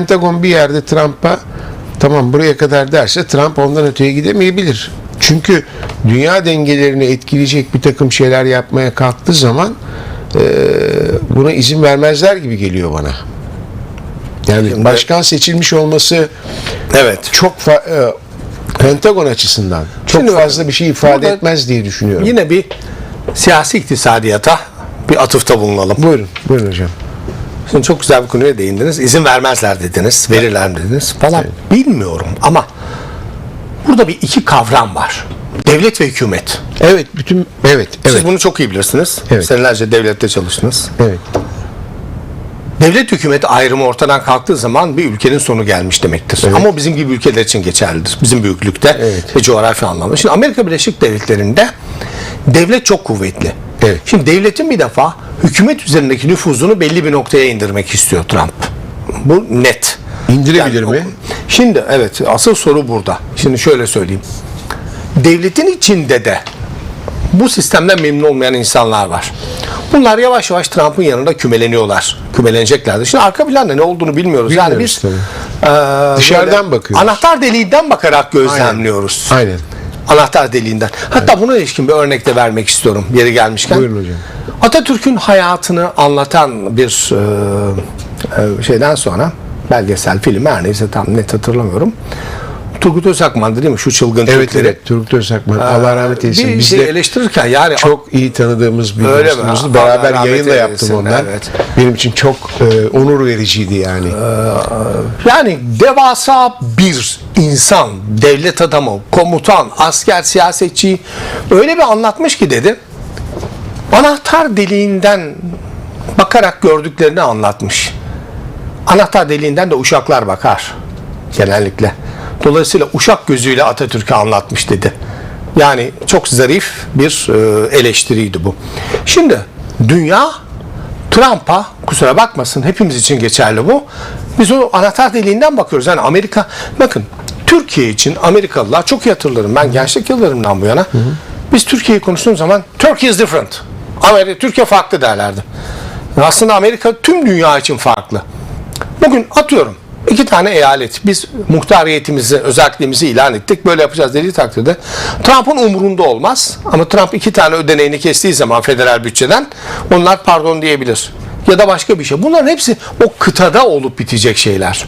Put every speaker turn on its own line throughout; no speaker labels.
Pentagon bir yerde Trump'a tamam buraya kadar derse Trump ondan öteye gidemeyebilir. Çünkü dünya dengelerini etkileyecek bir takım şeyler yapmaya kalktığı zaman e, buna izin vermezler gibi geliyor bana. Yani başkan seçilmiş olması
Evet.
çok e, Pentagon açısından çok
Şimdi
fazla bir şey ifade etmez diye düşünüyorum.
Yine bir siyasi iktisadiyata bir atıfta bulunalım.
Buyurun, buyurun hocam.
Şimdi çok güzel bir konuya değindiniz. İzin vermezler dediniz, verirler dediniz falan. Bilmiyorum ama burada bir iki kavram var. Devlet ve hükümet.
Evet, bütün evet, evet,
Siz bunu çok iyi bilirsiniz.
Evet.
Senelerce devlette çalıştınız.
evet.
Devlet hükümet ayrımı ortadan kalktığı zaman bir ülkenin sonu gelmiş demektir. Ama o bizim gibi ülkeler için geçerlidir. Bizim büyüklükte
Evet.
ve coğrafi anlamda. Şimdi Amerika Birleşik Devletleri'nde devlet çok kuvvetli.
Evet.
Şimdi devletin bir defa hükümet üzerindeki nüfuzunu belli bir noktaya indirmek istiyor Trump. Bu net.
İndirebilir
Yani
mi?
Şimdi evet asıl soru burada. Şimdi şöyle söyleyeyim. Devletin içinde de bu sistemden memnun olmayan insanlar var. Bunlar yavaş yavaş Trump'ın yanında kümeleniyorlar. Kümeleneceklerdir. Şimdi arka planda ne olduğunu bilmiyoruz. yani
Bilmiyoruz
biz
tabii.
eee,
Dışarıdan bakıyoruz.
Anahtar deliğinden bakarak gözlemliyoruz.
Aynen.
Anahtar deliğinden. Hatta buna ilişkin bir örnek de vermek istiyorum yeri gelmişken.
Buyurun hocam.
Atatürk'ün hayatını anlatan bir e, e, şeyden sonra belgesel film her neyse tam net hatırlamıyorum. Turgut Özakman'dı değil mi? Şu çılgın
Evet
Türkleri.
evet Turgut Özakman Allah rahmet eylesin.
Bir
Biz
şey
de
eleştirirken yani
çok iyi tanıdığımız bir
Öyle mi?
dostumuzdu. Beraber yayın da yaptım ondan.
evet.
Benim için çok e, onur vericiydi yani.
Yani devasa bir insan, devlet adamı, komutan, asker, siyasetçi öyle bir anlatmış ki dedi. Anahtar deliğinden bakarak gördüklerini anlatmış. Anahtar deliğinden de uşaklar bakar genellikle. Dolayısıyla uşak gözüyle Atatürk'ü anlatmış dedi. Yani çok zarif bir e, eleştiriydi bu. Şimdi dünya Trump'a kusura bakmasın hepimiz için geçerli bu. Biz o anahtar deliğinden bakıyoruz. Yani Amerika bakın Türkiye için Amerikalılar çok iyi hatırlarım ben gençlik yıllarımdan bu yana. Biz Türkiye'yi konuştuğumuz zaman Turkey is different. Amerika, Türkiye farklı derlerdi. Aslında Amerika tüm dünya için farklı. Bugün atıyorum iki tane eyalet biz muhtariyetimizi, özelliğimizi ilan ettik. Böyle yapacağız dediği takdirde Trump'ın umurunda olmaz. Ama Trump iki tane ödeneğini kestiği zaman federal bütçeden onlar pardon diyebilir. Ya da başka bir şey. Bunların hepsi o kıtada olup bitecek şeyler.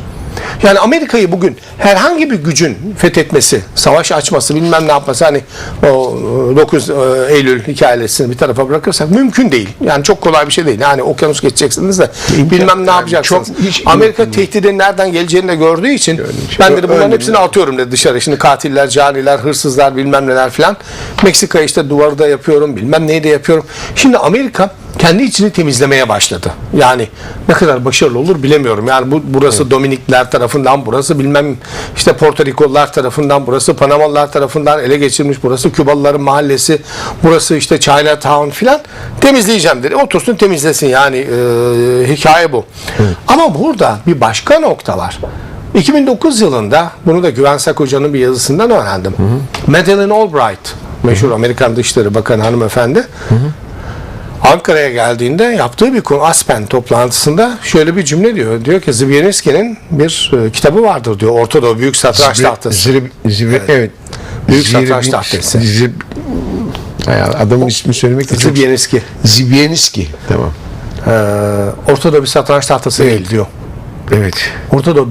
Yani Amerika'yı bugün herhangi bir gücün fethetmesi, savaş açması, bilmem ne yapması hani o 9 Eylül hikayesini bir tarafa bırakırsak mümkün değil. Yani çok kolay bir şey değil. Yani okyanus geçeceksiniz de bilmem ne
yani
yapacaksınız.
çok hiç
Amerika tehdidin nereden geleceğini de gördüğü için ben dedi bunların hepsini atıyorum dedi dışarı. Şimdi katiller, caniler, hırsızlar bilmem neler filan. Meksika işte duvarı da yapıyorum bilmem neyi de yapıyorum. Şimdi Amerika kendi içini temizlemeye başladı. Yani ne kadar başarılı olur bilemiyorum. Yani bu burası Dominikler tarafından, burası bilmem işte Porto Rikolular tarafından, burası Panamalılar tarafından ele geçirilmiş, burası Kübalıların mahallesi, burası işte Chinatown filan temizleyeceğim dedi. Otursun temizlesin yani e, hikaye bu. Ama burada bir başka nokta var. 2009 yılında bunu da Güven Sak Hoca'nın bir yazısından öğrendim. Madeleine Albright, meşhur Amerikan Dışişleri Bakanı hanımefendi. Ankara'ya geldiğinde yaptığı bir Aspen toplantısında şöyle bir cümle diyor. Diyor ki Zbigniewi'nin bir e, kitabı vardır diyor. Orta Doğu Büyük Satranç Tahtası.
Zirib, zirib, evet.
Büyük
Zirib-
satranç tahtası.
Ay, adamın ismini söylemek de.
Zbigniewi.
Zibienicki. Tamam.
Ee, Orta Doğu bir satranç tahtası değil diyor.
Evet.
Orta Doğu